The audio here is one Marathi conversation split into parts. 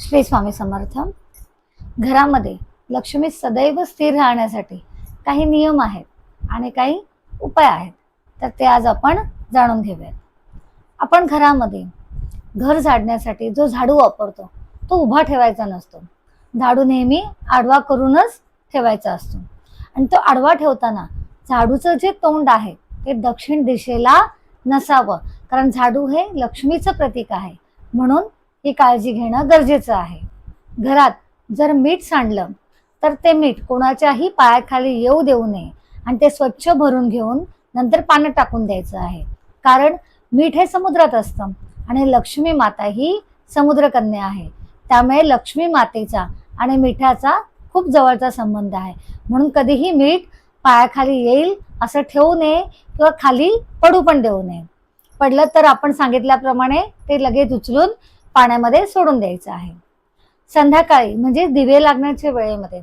श्री स्वामी समर्थ. घरामध्ये लक्ष्मी सदैव स्थिर राहण्यासाठी काही नियम आहेत आणि काही उपाय आहेत. तर ते आज आपण जाणून घेऊयात. आपण घरामध्ये घर झाडण्यासाठी जो झाडू वापरतो तो उभा ठेवायचा नसतो. झाडू नेहमी आडवा करूनच ठेवायचा असतो. आणि तो आडवा ठेवताना झाडूचं जे तोंड आहे ते दक्षिण दिशेला नसावं. कारण झाडू हे लक्ष्मीचं प्रतीक आहे. म्हणून ही काळजी घेणं गरजेचं आहे. घरात जर मीठ सांडलं तर ते मीठ कोणाच्याही पायाखाली येऊ देऊ नये आणि ते स्वच्छ भरून घेऊन नंतर पाण्यात टाकून द्यायचं आहे. कारण मीठ हे समुद्रात असतं आणि लक्ष्मी माता ही समुद्रकन्या आहे. त्यामुळे लक्ष्मी मातेचा आणि मिठाचा खूप जवळचा संबंध आहे. म्हणून कधीही मीठ पायाखाली येईल असं ठेवू नये किंवा खाली पडू पण देऊ नये. पडलं तर आपण सांगितल्याप्रमाणे ते लगेच उचलून पाण्यामध्ये सोडून द्यायचं आहे. संध्याकाळी म्हणजे दिवे लागण्याच्या वेळेमध्ये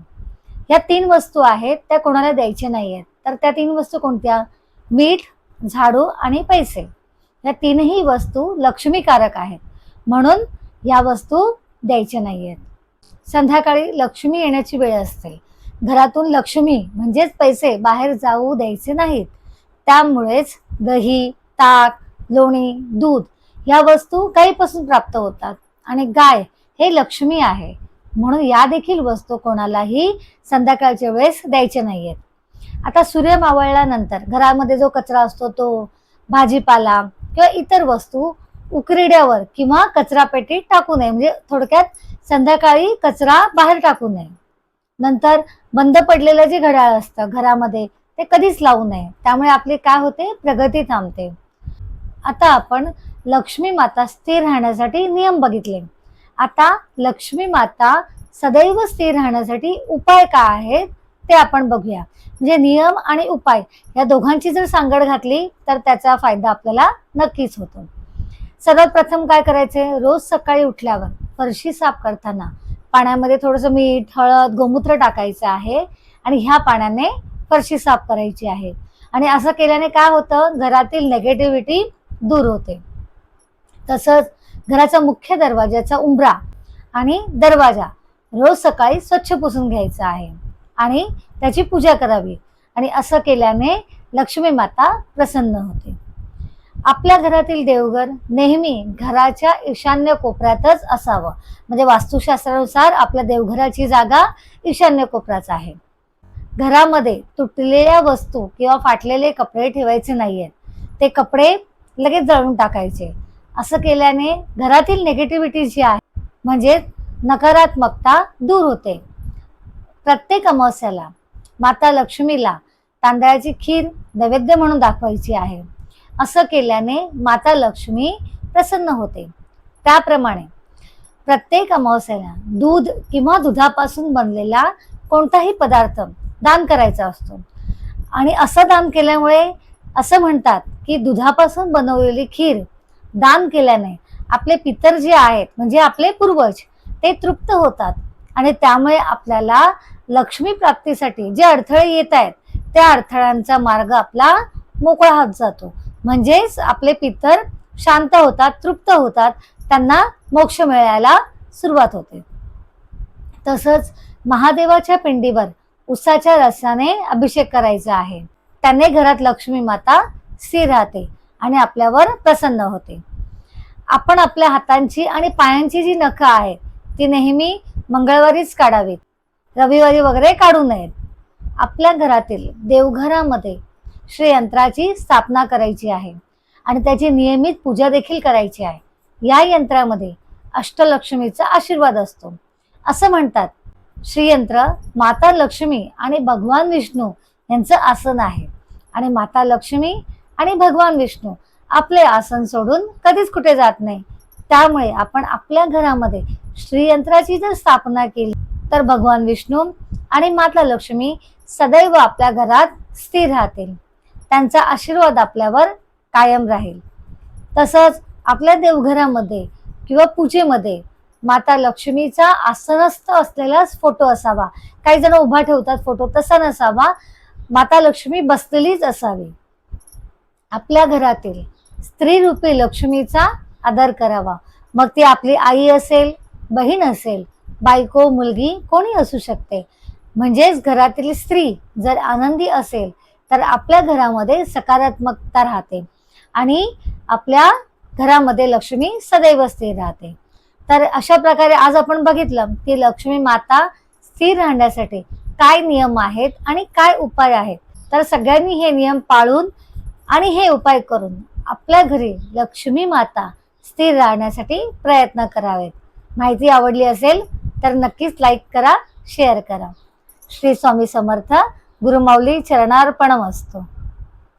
ह्या तीन वस्तू आहेत त्या कोणाला द्यायच्या नाही आहेत तर त्या तीन वस्तू कोणत्या? मीठ झाडू आणि पैसे. या तीनही वस्तू लक्ष्मीकारक आहेत. म्हणून या वस्तू द्यायच्या नाही आहेत संध्याकाळी लक्ष्मी येण्याची वेळ असते. घरातून लक्ष्मी म्हणजेच पैसे बाहेर जाऊ द्यायचे नाहीत. त्यामुळेच दही ताक लोणी दूध या वस्तू गायीपासून प्राप्त होतात. आणि गाय हे लक्ष्मी आहे. म्हणून या देखील वस्तू कोणालाही संध्याकाळच्या वेळेस द्यायचे नाहीयेत. आता सूर्य मावळल्यानंतर घरामध्ये जो कचरा असतो तो भाजीपाला किंवा इतर वस्तू उकरिड्यावर किंवा कचरा पेटीत टाकू नये. म्हणजे थोडक्यात संध्याकाळी कचरा बाहेर टाकू नये. नंतर बंद पडलेलं जे घड्याळ असतं घरामध्ये ते कधीच लावू नये. त्यामुळे आपली काय होते? प्रगती थांबते. आता आपण लक्ष्मी माता स्थिर राहण्यासाठी नियम बघितले. आता लक्ष्मी माता सदैव स्थिर राहण्यासाठी उपाय काय आहेत ते आपण बघूया. म्हणजे नियम आणि उपाय या दोघांची जर सांगड घातली तर त्याचा फायदा आपल्याला नक्कीच होतो. सर्वात प्रथम काय करायचे रोज सकाळी उठल्यावर फरशी साफ करताना पाण्यामध्ये थोडंसं मीठ हळद गोमूत्र टाकायचं आहे आणि ह्या पाण्याने फरशी साफ करायची आहे. आणि असं केल्याने काय होतं? घरातील नेगेटिव्हिटी दूर होते. तसंच घराचा मुख्य दरवाजाचा उंबरा आणि दरवाजा रोज सकाळी स्वच्छ पुसून घ्यायचा आहे आणि त्याची पूजा करावी आणि असं केल्याने लक्ष्मी माता प्रसन्न होते. आपल्या घरातील देवघर नेहमी घराच्या ईशान्य कोपऱ्यातच असावं. म्हणजे वास्तुशास्त्रानुसार आपल्या देवघराची जागा ईशान्य कोपऱ्याच आहे. घरामध्ये तुटलेल्या वस्तू किंवा फाटलेले कपडे ठेवायचे नाहीयेत. ते कपडे लगेच जळून टाकायचे. असं केल्याने घरातील नेगेटिव्हिटी जी आहे म्हणजे नकारात्मकता दूर होते. प्रत्येक अमावस्याला माता लक्ष्मीला तांदळाची खीर नैवेद्य म्हणून दाखवायची आहे. असं केल्याने माता लक्ष्मी प्रसन्न होते. त्याप्रमाणे प्रत्येक अमावस्याला दूध किंवा दुधापासून बनलेला कोणताही पदार्थ दान करायचा असतो. आणि असं दान केल्यामुळे असं म्हणतात की दुधापासून बनवलेली खीर दान केल्याने आपले पितर जे आहेत म्हणजे आपले पूर्वज ते तृप्त होतात. आणि त्यामुळे आपल्याला लक्ष्मी प्राप्तीसाठी जे अडथळे येत आहेत त्या अडथळ्यांचा मार्ग आपला मोकळा होत जातो. म्हणजेच आपले पितर शांत होतात तृप्त होतात त्यांना मोक्ष मिळायला सुरुवात होते. तसंच महादेवाच्या पिंडीवर उसाच्या रसाने अभिषेक करायचा आहे. त्याने घरात लक्ष्मी माता स्थिर राहते आणि आपल्यावर प्रसन्न होते. आपण आपल्या हातांची आणि पायांची जी नखं आहेत ती नेहमी मंगळवारीच काढावीत. रविवारी वगैरे काढू नयेत. आपल्या घरातील देवघरामध्ये श्रीयंत्राची स्थापना करायची आहे आणि त्याची नियमित पूजा देखील करायची आहे. या यंत्रामध्ये अष्टलक्ष्मीचा आशीर्वाद असतो. असं म्हणतात श्रीयंत्र माता लक्ष्मी आणि भगवान विष्णू यांचं आसन आहे. आणि माता लक्ष्मी आणि भगवान विष्णू आपले आसन सोडून कधीच कुठे जात नाही. त्यामुळे आपण आपल्या घरामध्ये श्रीयंत्राची जर स्थापना केली तर भगवान विष्णू आणि माता लक्ष्मी सदैव आपल्या घरात स्थिर राहतील. त्यांचा आशीर्वाद आपल्यावर कायम राहील. तसंच आपल्या देवघरामध्ये किंवा पूजेमध्ये माता लक्ष्मीचा आसनस्थ असलेलाच फोटो असावा. काही जण उभा ठेवतात फोटो तसा नसावा. माता लक्ष्मी बसलेलीच असावी. आपल्या घरातील स्त्री रूपी लक्ष्मीचा आदर करावा. मग ती आपली आई असेल बहीण असेल बायको मुलगी कोणी असू शकते. म्हणजेच घरातील स्त्री जर आनंदी असेल तर आपल्या घरामध्ये सकारात्मकता राहते आणि आपल्या घरामध्ये लक्ष्मी सदैव स्थिर राहते. तर अशा प्रकारे आज आपण बघितलं की लक्ष्मी माता स्थिर राहण्यासाठी काय नियम आहेत आणि काय उपाय आहेत. तर सगळ्यांनी हे नियम पाळून आणि हे उपाय करून आपल्या घरी लक्ष्मी माता स्थिर राहण्यासाठी प्रयत्न करावेत. माहिती आवडली असेल तर नक्कीच लाईक करा शेअर करा. श्री स्वामी समर्थ गुरुमाऊली चरणार्पणम असतो